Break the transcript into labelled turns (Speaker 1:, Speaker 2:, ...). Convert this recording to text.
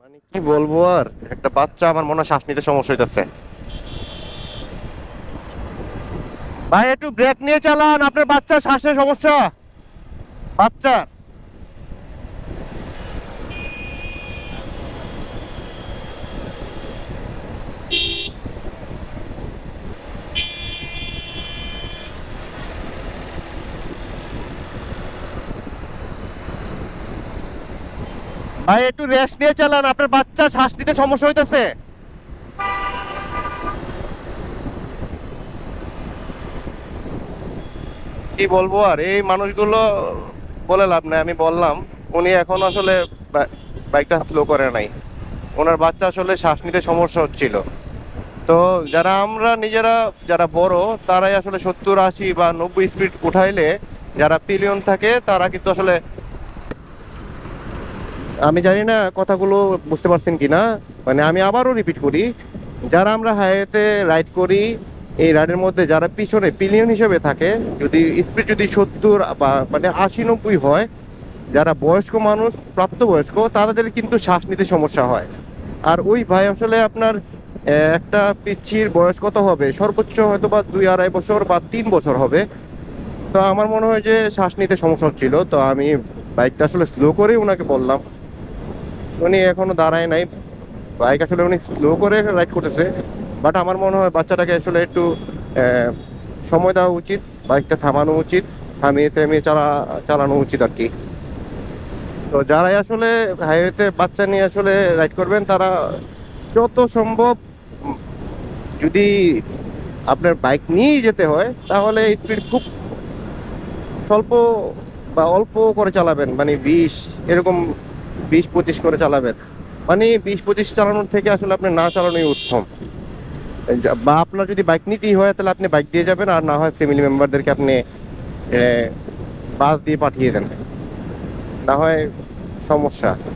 Speaker 1: মানে কি বলব আর? একটা বাচ্চা আমার মনে হয় শ্বাস নিতে সমস্যা হইতেছে। ভাই, একটু ব্রেক নিয়ে চালান, আপনার বাচ্চার শ্বাসের সমস্যা। বাচ্চার। ভাই, একটু রেস্ট নিয়ে চালান, আপনার বাচ্চা শ্বাস নিতে সমস্যা হইতেছে। কি বলব আর? এই মানুষগুলো বলে লাভ নাই, আমি বললাম, উনি এখন আসলে বাইকটা স্লো করে নাই। ওনার বাচ্চা আসলে শ্বাস নিতে সমস্যা হচ্ছিল। তো যারা আমরা নিজেরা, যারা বড়, তারাই আসলে সত্তর, আশি বা নব্বই স্পিড উঠাইলে যারা পিলিয়ন থাকে, তারা কিন্তু আসলে আমি জানি না কথাগুলো বুঝতে পারছেন কি না মানে আমি আবারও রিপিট করি, যারা আমরা হাইওয়েতে রাইড করি, এই রাইডের মধ্যে যারা পিছনে পিলিয়ন হিসেবে থাকে, যদি স্পিড যদি সত্তর বা মানে আশি নব্বই হয়, যারা বয়স্ক মানুষ, প্রাপ্তবয়স্ক, তাদের কিন্তু শ্বাস নিতে সমস্যা হয়। আর ওই ভাই আসলে আপনার একটা পিচ্ছির বয়স কত হবে? সর্বোচ্চ হয়তো বা দুই আড়াই বছর বা তিন বছর হবে। তো আমার মনে হয় যে শ্বাস নিতে সমস্যা হচ্ছিল, তো আমি বাইকটা আসলে স্লো করেই ওনাকে বললাম। উনি এখনও দাঁড়ায় নাই। বাইক আসলে উনি স্লো করে রাইড করতেছে বাট আমার মনে হয় বাচ্চাটাকে আসলে একটু সময় দেওয়া উচিত, বাইকটা থামানো উচিত, থামিয়ে থামিয়ে চালা, চালানো উচিত আর কি। তো যারাই আসলে হাইওয়েতে বাচ্চা নিয়ে আসলে রাইড করবেন, তারা যত সম্ভব, যদি আপনার বাইক নিয়েই যেতে হয়, তাহলে স্পিড খুব স্বল্প বা অল্প করে চালাবেন মানে বিশ, এরকম বিশ পঁচিশ করে চালাবেন। মানে বিশ পঁচিশ চালানোর থেকে আসলে আপনি না চালানোই উত্তম। বা আপনার যদি বাইক নিতেই হয়, তাহলে আপনি বাইক দিয়ে যাবেন, আর না হয় ফ্যামিলি মেম্বারদেরকে আপনি বাস দিয়ে পাঠিয়ে দেন। না হয় সমস্যা।